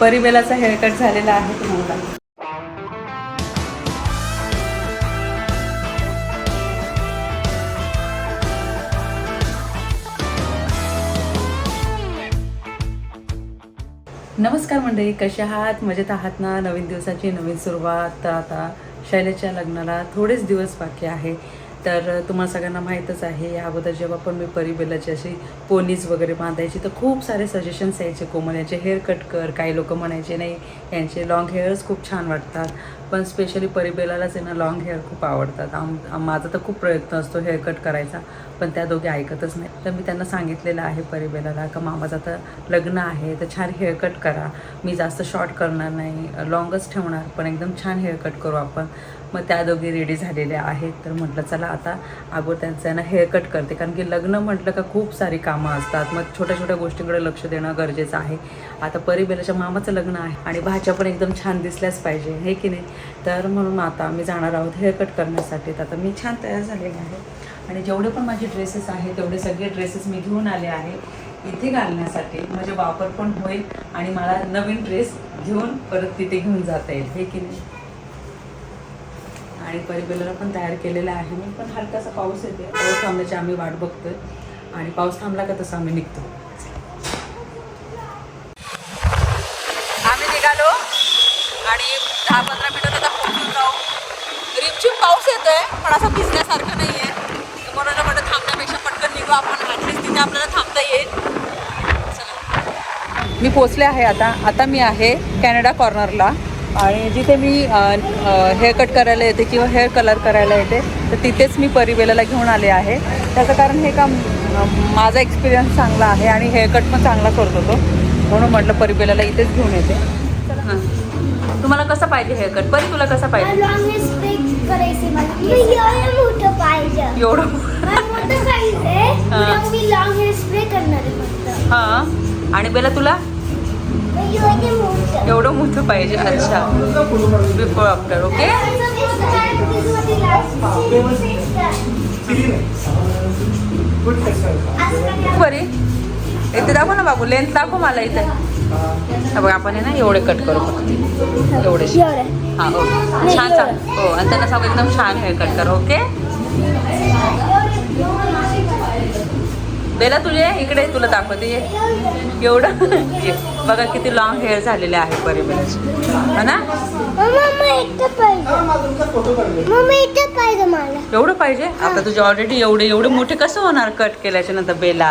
परिबेलाचा haircut झालेला आहे तुम्हाला. नमस्कार मंडळी कशा आहात? मजेत आहात ना? नवीन दिवसाची नवीन सुरुवात. आता शैलेच्या लग्नाला थोडेच दिवस बाकी आहे. तर तुम्हाला सगळ्यांना माहीतच आहे या अगोदर जेव्हा पण मी परिबेलाची अशी पोनीज वगैरे बांधायची तर खूप सारे सजेशन्स यायचे कोमल याचे हेअर कट कर काही लोक म्हणायचे नाही यांचे लॉंग हेअर्स खूप छान वाटतात. पण स्पेशली परिबेलालाच आहे ना लॉंग हेअर खूप आवडतात. आम माझा तर खूप प्रयत्न असतो हेअर कट करायचा पण त्या दोघे ऐकतच नाही. तर मी त्यांना सांगितलेलं आहे परिबेलाला का मामाचं आता लग्न आहे तर छान हेअर कट करा. मी जास्त शॉर्ट करणार नाही लॉंगच ठेवणार पण एकदम छान हेअर कट करू आपण. मग त्या दोघी रेडी झालेल्या आहेत. तर म्हटलं चला आता अगोदर त्यांचं आहे ना हेअर कट करते. कारण की लग्न म्हटलं का खूप सारी कामं असतात. मग छोट्या छोट्या गोष्टींकडे लक्ष देणं गरजेचं आहे. आता परिबेलाच्या मामाचं लग्न आहे आणि भाच्या पण एकदम छान दिसल्याच पाहिजे हे की नाही? तर म्हणून आता आम्ही जाणार आहोत हेअर कट करण्यासाठी. तर आता मी छान तयार झालेले आहे. आणि जेवढे पण माझे ड्रेसेस आहेत तेवढे सगळे ड्रेसेस मी घेऊन आले आहे इथे घालण्यासाठी. म्हणजे वापर पण होईल आणि मला नवीन ड्रेस घेऊन परत तिथे घेऊन जाता येईल हे की नाही? आणि परिबेलाला पण तयार केलेला आहे. मी पण हलकासा पाऊस येते पाऊस थांबण्याची आम्ही वाट बघतोय. आणि पाऊस थांबला का तसं आम्ही निघतो. आम्ही निघालो आणि दहा पंधरा मिनिटात आता पोहोचून जाऊ. रिमचिम पाऊस येतोय पण असं भिजण्यासारखं नाही आहे म्हणून म्हटलं थांबण्यापेक्षा पटकन निघू आपण. ॲटलीस्ट तिथे आपल्याला थांबता येईल. मी पोचले आहे आता. आता मी आहे कॅनडा कॉर्नरला. आणि जिथे मी हेअर कट करायला येते किंवा हेअर कलर करायला येते तर तिथेच मी परिवेलाला घेऊन आले आहे. त्याचं कारण हे काम माझा एक्सपिरियन्स चांगला आहे आणि हेअर कट पण चांगला करतो तो. म्हणून म्हटलं परिवेलाला इथेच घेऊन येते. हां. तुम्हाला कसं पाहिजे हेअर कट परी तुला कसं पाहिजे? एवढं हा. आणि बेला तुला? एवढं मोठं पाहिजे. अच्छा. बिफोर आफ्टर ओके बरी इथे दाखव ना बाबू. लेंथ दाखव मला इथे. हा बघ आपण आहे ना एवढे कट करू फक्त. एवढे. हां ओके छान छान. हो आणि त्यांना सांगू एकदम छान हेअर कट कर ओके बेला तुझे इकडे तुला दाखवते ये. एवढं. बघा किती लॉंग हेअर झालेले आहे परिबेलाचे हो ना? एवढं पाहिजे? आता तुझे ऑलरेडी एवढे एवढे मोठे कसं होणार कट केल्याच्यानंतर बेला?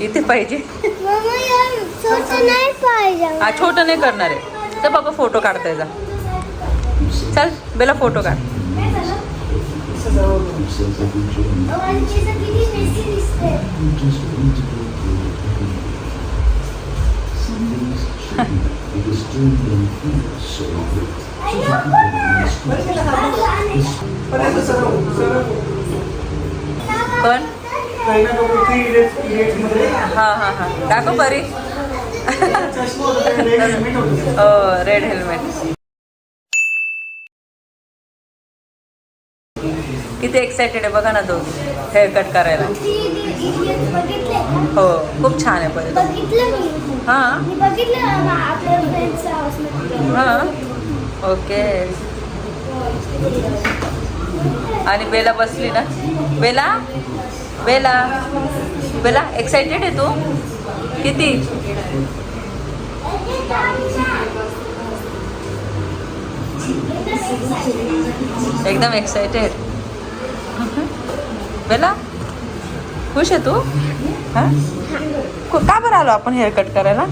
इथं पाहिजे. हा छोटं नाही करणार आहे. तर बाबा फोटो काढताय जा. चल बेला फोटो काढ. पण? हा हा हा. दाखव परी. हो रेड हेल्मेट किती एक्सायटेड आहे बघा ना तो. हेअर कट करायला. हो खूप छान आहे पण हां? हां? ओके. आणि बेला बसली ना. बेला? बेला? बेला एक्सायटेड आहे तू? किती? एकदम एक्सायटेड बेला? खुश आहे तू? हां? का बरं आलो आपण हेअर कट करायला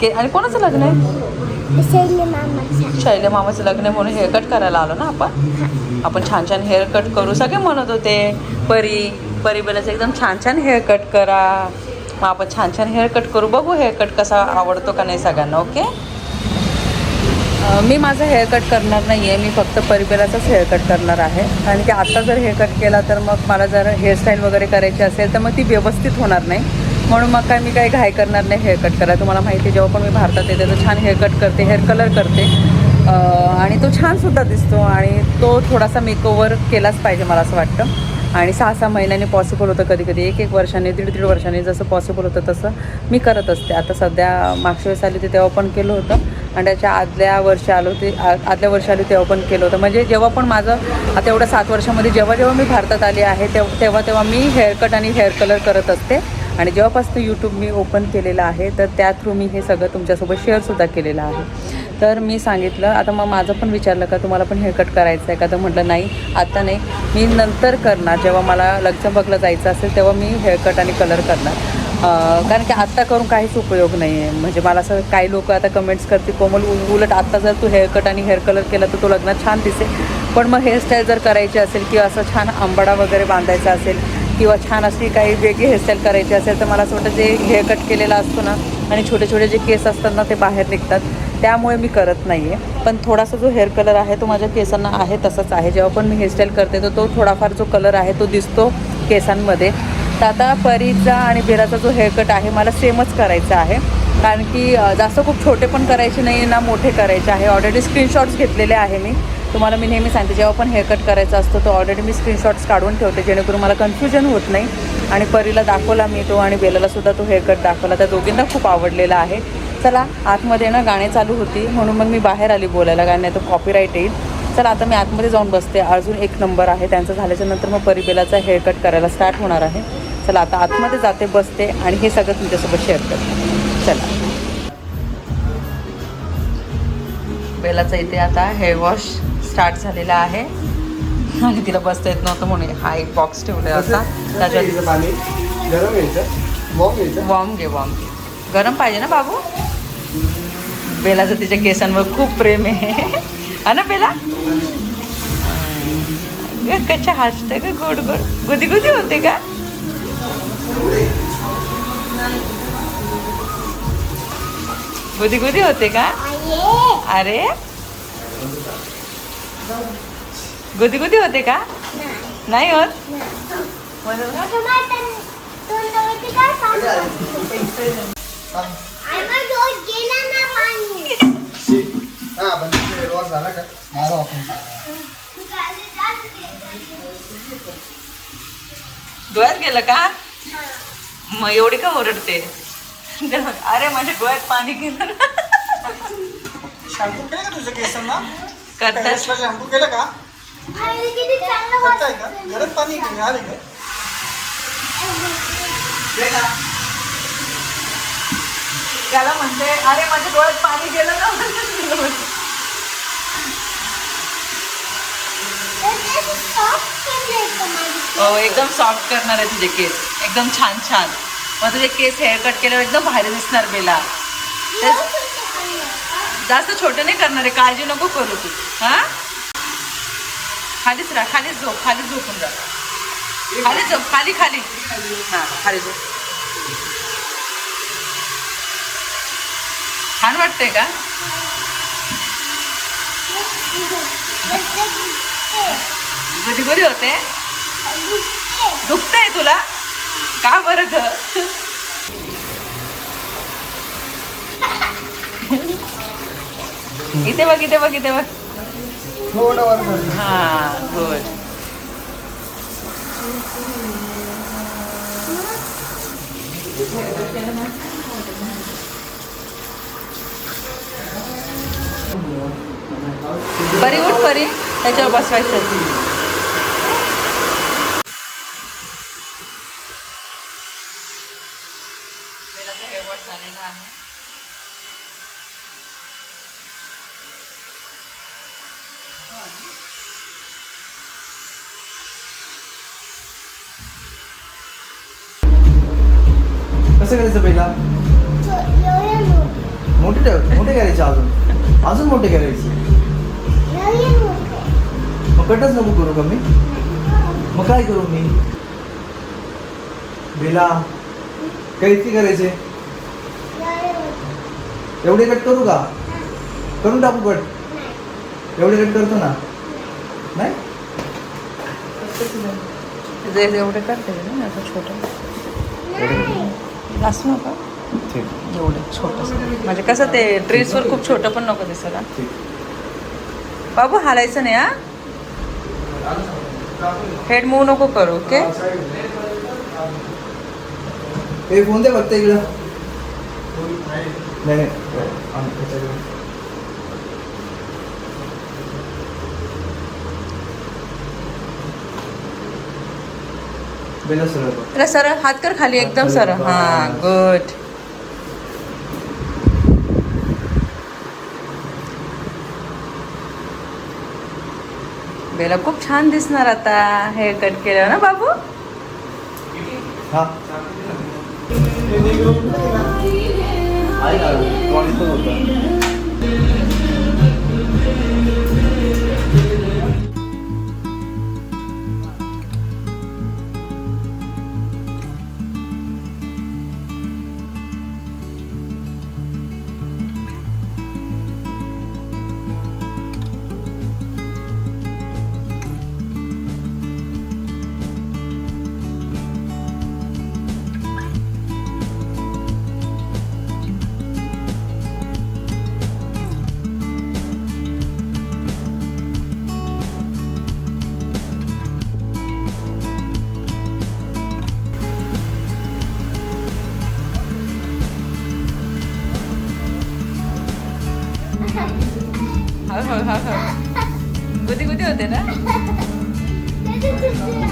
की आणि कोणाचं लग्न आहे? शैली मामाचा. शैले मामाचं लग्न आहे म्हणून हेअर कट करायला आलो ना आपण? आपण छान छान हेअर कट करू. सगळे म्हणत होते परी परी बेलाचं एकदम छान छान हेअर कट करा. मग आपण छान छान हेअर कट करू. बघू हेअर कट कसा आवडतो का नाही सगळ्यांना ओके मी माझं हेअर कट करणार नाही आहे मी फक्त परिबेलाचाच हेअरकट करणार आहे. कारण की आता जर हेअरकट केला तर मग मला जर हेअरस्टाईल वगैरे करायची असेल तर मग ती व्यवस्थित होणार नाही. म्हणून मग काय मी काही घाय करणार नाही हेअरकट करायला. तुम्हाला माहिती आहे जेव्हा पण मी भारतात येते तर छान हेअर कट करते हेअर कलर करते. आणि तो छानसुद्धा दिसतो आणि तो थोडासा मेकओवर केलाच पाहिजे मला असं वाटतं. आणि सहा सहा महिन्यांनी पॉसिबल होतं कधी कधी एक एक वर्षाने दीड दीड वर्षाने जसं पॉसिबल होतं तसं मी करत असते. आता सध्या मागच्या वेळेस आली होती तेव्हा पण केलं होतं. आणि त्याच्या आदल्या वर्षी आलो ते आ- आदल्या वर्षी आली तेव्हा पण केलं होतं. म्हणजे जेव्हा पण माझं आता एवढ्या सात वर्षामध्ये जेव्हा जेव्हा मी भारतात आली आहे तेव्हा तेव्हा मी हेअरकट आणि हेअर कलर करत असते. आणि जेव्हापासून यूट्यूब मी ओपन केलेलं आहे तर त्या थ्रू मी हे सगळं तुमच्यासोबत शेअरसुद्धा केलेलं आहे. तर मी सांगितलं आता मग माझं पण विचारलं का तुम्हाला पण हेअरकट करायचं आहे का? तर म्हटलं नाही आता नाही. मी नंतर करणार. जेव्हा मला लग्जमबगला जायचं असेल तेव्हा मी हेअरकट आणि कलर करणार. कारण की आत्ता करून काहीच उपयोग नाही आहे म्हणजे मला असं काही लोक आता कमेंट्स करतील कोमल उलट आत्ता जर तू हेअरकट आणि हेअर कलर केला तर तो लग्नात छान दिसेल. पण मग हेअरस्टाईल जर करायची असेल किंवा असं छान आंबाडा वगैरे बांधायचा असेल किंवा छान अशी काही वेगळी हेअरस्टाईल करायची असेल तर मला असं वाटतं जे हेअरकट केलेला असतो ना आणि छोटे छोटे जे केस असतात ना ते बाहेर निघतात. त्यामुळे मी करत नाही आहे पण थोडासा जो हेअर कलर आहे तो माझ्या केसांना आहे तसंच आहे. जेव्हा पण मी हेअरस्टाईल करते तर तो थोडाफार जो कलर आहे तो दिसतो केसांमध्ये. तर आता परीचा आणि बिराचा जो हेअरकट आहे मला सेमच करायचा आहे. कारण की जास्त खूप छोटे पण करायचे नाही ना मोठे करायचे आहे. ऑलरेडी स्क्रीनशॉट्स घेतलेले आहे मी. तुम्हाला मी नेहमी सांगते जेव्हा पण हेअरकट करायचा असतो तो ऑलरेडी मी स्क्रीनशॉट्स काढून ठेवते जेणेकरून मला कन्फ्युजन होत नाही. आणि परीला दाखवला मी तो आणि बेलाला सुद्धा तो हेअरकट दाखवला. त्या दोघींना खूप आवडलेला आहे. चला आतमध्ये ना गाणी चालू होती म्हणून मग मी बाहेर आली बोलायला कारण नाही तर कॉपीराईट येईल. चला आता मी आतमध्ये जाऊन बसते. अजून एक नंबर आहे त्यांचं झाल्याच्यानंतर मग परी बेलाचा हेअरकट करायला स्टार्ट होणार आहे. चला आता आतमध्ये जाते बसते आणि हे सगळं तुमच्यासोबत शेअर करते. चला. बेलाचा इथे आता हेअर वॉश स्टार्ट झालेला आहे. आणि तिला बसता येत नव्हतं म्हणून हा एक बॉक्स ठेवला होता त्याच्यात वॉर्म घे वॉर्म घे. गरम पाहिजे ना बाबू? बेलाचं तिच्या केसांवर खूप प्रेम आहे. हा ना बेला? ग कच्च्या हसते का गोड गोड. गुदी गुदी होते का? गुदी गुदी होते का? अरे? गुदी गुदी होते का? नाही होत? आता माझ्या तोंडावरती काय सांगतो? आम्हा रोज गेला ना पाणी. हा पण ते डोळ्यात गेलं का? मग एवढी का ओरडते? अरे माझ्या डोळ्यात पाणी गेलं शॅम्पू केलं का तुझ्या केसांना? करतात. शॅम्पू केलं का? करताय का. गरज पाणी? आले का? त्याला म्हणते अरे माझ्या डोळ्यात पाणी गेलं ना तर ते soft केलंय का माझी? हो एकदम सॉफ्ट करणार आहे तुझे केस. एकदम छान छान. मग तुझे केस हेअर कट केल्यावर एकदम भारी दिसणार बेला. तेच. जास्त छोटे नाही करणार आहे काळजी नको करू तू. हा? खालीच राहा खालीच झोप खालीच झोपून जा. खाली झोप खाली खाली. हा खाली झोप. छान वाटतंय का? गुदी गुदी होते? दुखतंय तुला? का बरं ग? इथे बघ इथे बघ इथे बघ. थोडं हा गुड परी उठ परी. त्याच्यावर बसवायचं. करायचे अजून? अजून मोठे करायचे. मग कटच नको करू का मी? मग काय करू मी? बेला काही इतके करायचे? एवढे कट करू का? करून टाकू कट. एवढे कट करतो ना? नाही? एवढे करते ना असं छोटं. ठीक. एवढं छोटंसं. म्हणजे कसं ते ड्रेसवर खूप छोटं पण नको दिसायला बाबू हालायचं नाही हा. हेड मूव नको करू ओके हे फोन दे बघते इकडं. नाही सरळ हात कर खाली एकदम सरळ. हा गुड बेला खूप छान दिसणार आता हे कट केलं ना बाबू हा हो हो हो. गुदी गुदी होते ना?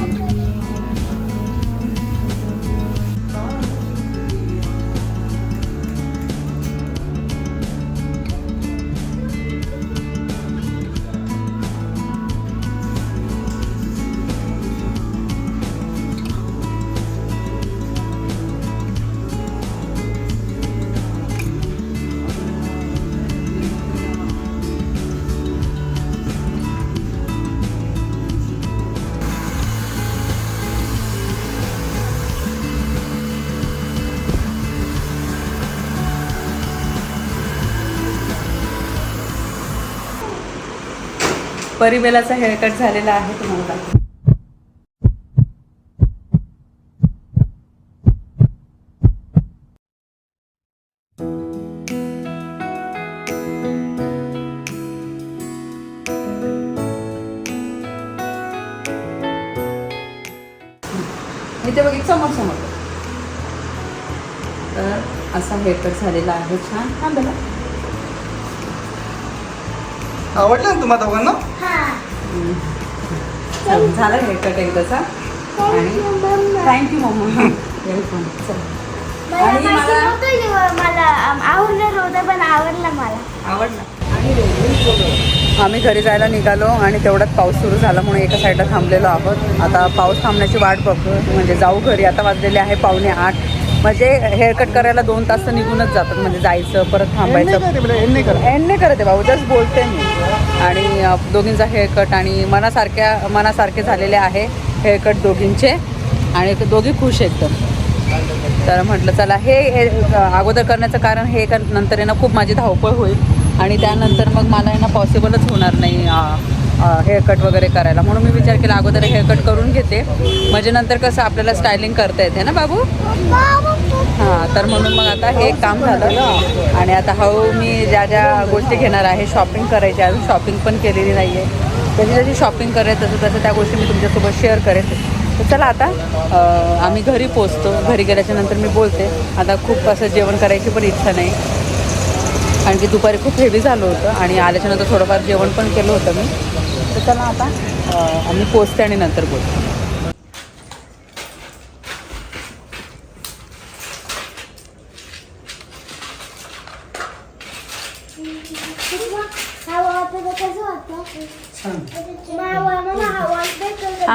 परिबेलाचा हेअरकट झालेला आहे तुम्हाला. दाखवते. इथे बघ एक समोर समोर तर असा हेअरकट झालेला आहे छान. हा बेला. आवडलं ना तुम्हाला दोघांना? झाला हेअरकट एकदाचा आणि थँक्यू मम्मा. वेलकम चल. आणि मला- मला आवडलं होतं पण आवडला मला. आवडला. आम्ही घरी जायला निघालो आणि तेवढ्यात पाऊस सुरू झाला म्हणून एका साईडला थांबलेलो आहोत. आता पाऊस थांबण्याची वाट बघतो म्हणजे जाऊ घरी. आता वाजलेले आहे पावणे आठ. म्हणजे हेअरकट करायला दोन तास तर निघूनच जातात. म्हणजे जायचं परत थांबायचं. एंड नाही करते भाऊ जस्ट बोलते मी. आणि दोघींचा हेअरकट आणि मनासारख्या मनासारखे झालेले आहे हेअरकट दोघींचे. आणि ते दोघी खुश एकदम तर म्हटलं चला हे हे, अगोदर करण्याचं कारण हे का नंतर आहे ना खूप माझी धावपळ होईल. आणि त्यानंतर मग मला आहे ना पॉसिबलच होणार नाही हेअरकट वगैरे करायला. म्हणून मी विचार केला अगोदर हेअरकट करून घेते. म्हणजे नंतर कसं आपल्याला स्टायलिंग करता येते ना बाबू? हां तर म्हणून मग आता हे काम झालं. आणि आता हळू मी ज्या ज्या गोष्टी घेणार आहे शॉपिंग करायची अजून शॉपिंग पण केलेली नाही आहे जशी जशी शॉपिंग करेल तसं तसं त्या गोष्टी मी तुमच्यासोबत शेअर करेन. तर चला आता आम्ही घरी पोचतो. घरी गेल्याच्यानंतर मी बोलते. आता खूप असं जेवण करायची पण इच्छा नाही. कारण की दुपारी खूप हेवी झालं होतं. आणि आल्याच्यानंतर थोडंफार जेवण पण केलं होतं मी. तर चला आता आम्ही पोचते आणि नंतर बोलतो छान.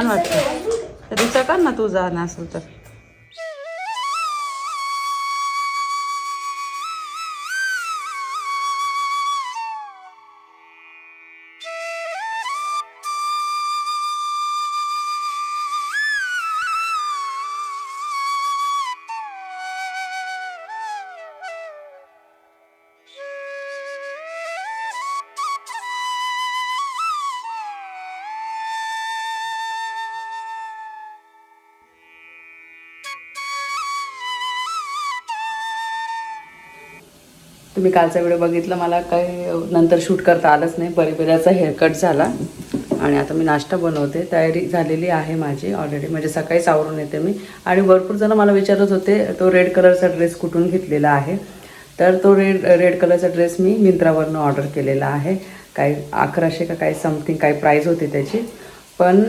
वाटतं. कर ना तू जा ना असेल तर. तुम्ही कालचा व्हिडिओ बघितला मला काही नंतर शूट करता आलंच नाही. परिपेराचा हेअरकट झाला. आणि आता मी नाश्ता बनवते. तयारी झालेली आहे माझी ऑलरेडी म्हणजे सकाळीच आवरून येते मी. आणि भरपूर जण मला विचारत होते तो रेड कलरचा ड्रेस कुठून घेतलेला आहे? तर तो रेड रेड कलरचा ड्रेस मी मिंत्रावरनं ऑर्डर केलेला आहे. काही अकराशे का काही समथिंग काही प्राईज होती त्याची. पण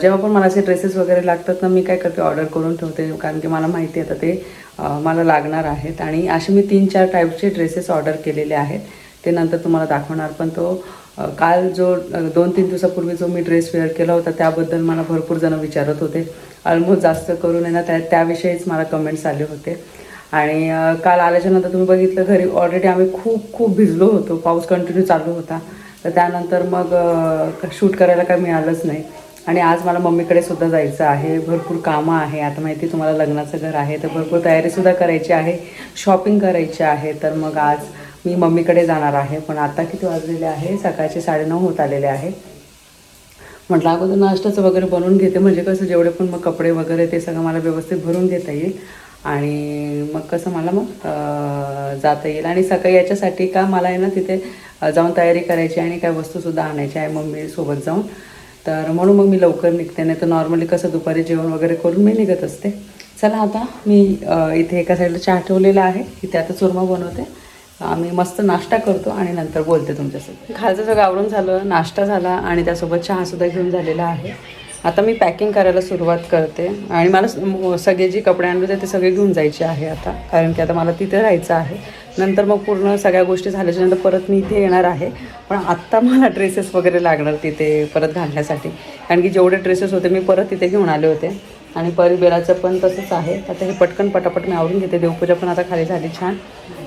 जेव्हा पण मला असे ड्रेसेस वगैरे लागतात ना मी काय करते ऑर्डर करून ठेवते कारण की मला माहिती आहे आता ते मला लागणार आहेत. आणि असे मी तीन चार टाईपचे ड्रेसेस ऑर्डर केलेले आहेत. ते नंतर तुम्हाला दाखवणार पण तो काल जो दोन तीन दिवसापूर्वी जो मी ड्रेस वेअर केला होता त्याबद्दल मला भरपूर जण विचारत होते. ऑलमोस्ट जास्त करून आहे ना त्या त्याविषयीच मला कमेंट्स आले होते. आणि काल आल्याच्यानंतर तुम्ही बघितलं घरी ऑलरेडी आम्ही खूप खूप भिजलो होतो. पाऊस कंटिन्यू चालू होता. तर त्यानंतर मग शूट करायला काही मिळालंच नाही. आणि आज मला मम्मीकडे सुद्धा जायचं आहे. भरपूर कामं आहे. आता माहिती आहे तुम्हाला लग्नाचं घर आहे. तर भरपूर तयारीसुद्धा करायची आहे. शॉपिंग करायची आहे. तर मग आज मी मम्मीकडे जाणार आहे. पण आता किती वाजलेले आहे? सकाळचे साडेनऊ होत आलेले आहे. म्हटलं अगोदर नाश्ताचं वगैरे बनवून घेते. म्हणजे कसं जेवढे पण मग कपडे वगैरे ते सगळं मला व्यवस्थित भरून घेता येईल. आणि मग कसं मला मग जाता येईल. आणि सकाळी याच्यासाठी का मला आहे ना तिथे जाऊन तयारी करायची आणि काय वस्तूसुद्धा आणायची आहे मम्मी सोबत जाऊन. तर म्हणून मग मी लवकर निघते नाही तर नॉर्मली कसं दुपारी जेवण वगैरे करून मी निघत असते. चला आता मी इथे एका साईडला चहा ठेवलेला आहे इथे आता चुरमा बनवते. आम्ही मस्त नाश्ता करतो आणि नंतर बोलते तुमच्यासोबत. खालचं सगळं आवरून झालं नाश्ता झाला आणि त्यासोबत चहासुद्धा घेऊन झालेला आहे. आता मी पॅकिंग करायला सुरुवात करते. आणि मला सगळे जे कपडे आणले होते ते सगळे घेऊन जायचे आहे आता. कारण की आता मला तिथे राहायचं आहे. नंतर मग पूर्ण सगळ्या गोष्टी झाल्याच्यानंतर परत मी इथे येणार आहे. पण आत्ता मला ड्रेसेस वगैरे लागणार तिथे परत घालण्यासाठी. कारण की जेवढे ड्रेसेस होते मी परत तिथे घेऊन आले होते. आणि परिबेलाचं पण तसंच आहे. आता हे पटकन पटापट मी आवरून घेते. देवपूजा पण आता खाली झाली छान.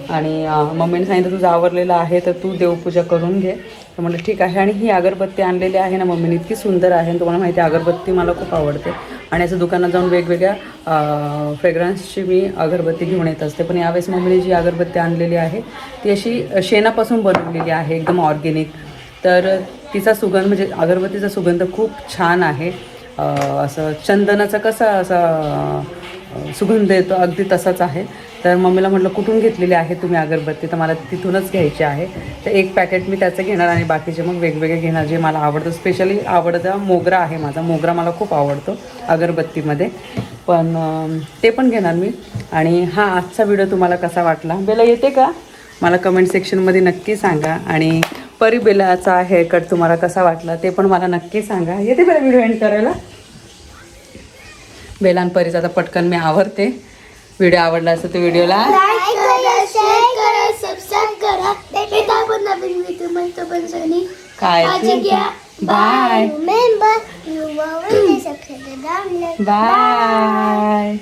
आणि मम्मीने सांगितलं तुझं आवरलेलं आहे तर तू देवपूजा करून घे. तर म्हटलं ठीक आहे. आणि ही अगरबत्ती आणलेली आहे ना मम्मीने इतकी सुंदर आहे. आणि तुम्हाला माहिती आहे अगरबत्ती मला खूप आवडते. आणि असं दुकानात जाऊन वेगवेगळ्या फ्रेग्रन्सची मी अगरबत्ती घेऊन येत असते. पण यावेळेस मम्मीने जी अगरबत्ती आणलेली आहे ती अशी शेणापासून बनवलेली आहे एकदम ऑर्गेनिक. तर तिचा सुगंध म्हणजे अगरबत्तीचा सुगंध खूप छान आहे. असं चंदनाचा कसा असा सुगंध येतो. अगदी तसाच आहे. तर मम्मीला म्हटलं कुठून घेतलेली आहे तुम्ही अगरबत्ती? तर मला तिथूनच घ्यायची आहे. तर एक पॅकेट मी त्याचं घेणार आणि बाकीचे मग वेगवेगळे घेणार जे मला आवडतं. स्पेशली आवडता मोगरा आहे माझा. मोगरा मला खूप आवडतो अगरबत्तीमध्ये. पण ते पण घेणार मी. आणि हा आजचा व्हिडिओ तुम्हाला कसा वाटला? बेला येते का? मला कमेंट सेक्शनमध्ये नक्की सांगा. आणि परी बेलाचा हेअरकट तुम्हाला कसा वाटला ते पण मला नक्की सांगा. येते बेला व्हिडिओ एंड करायला? बेलान परीचा आता पटकन मी आवरते. व्हिडिओ आवडला असं तर व्हिडिओला काय बाय बाय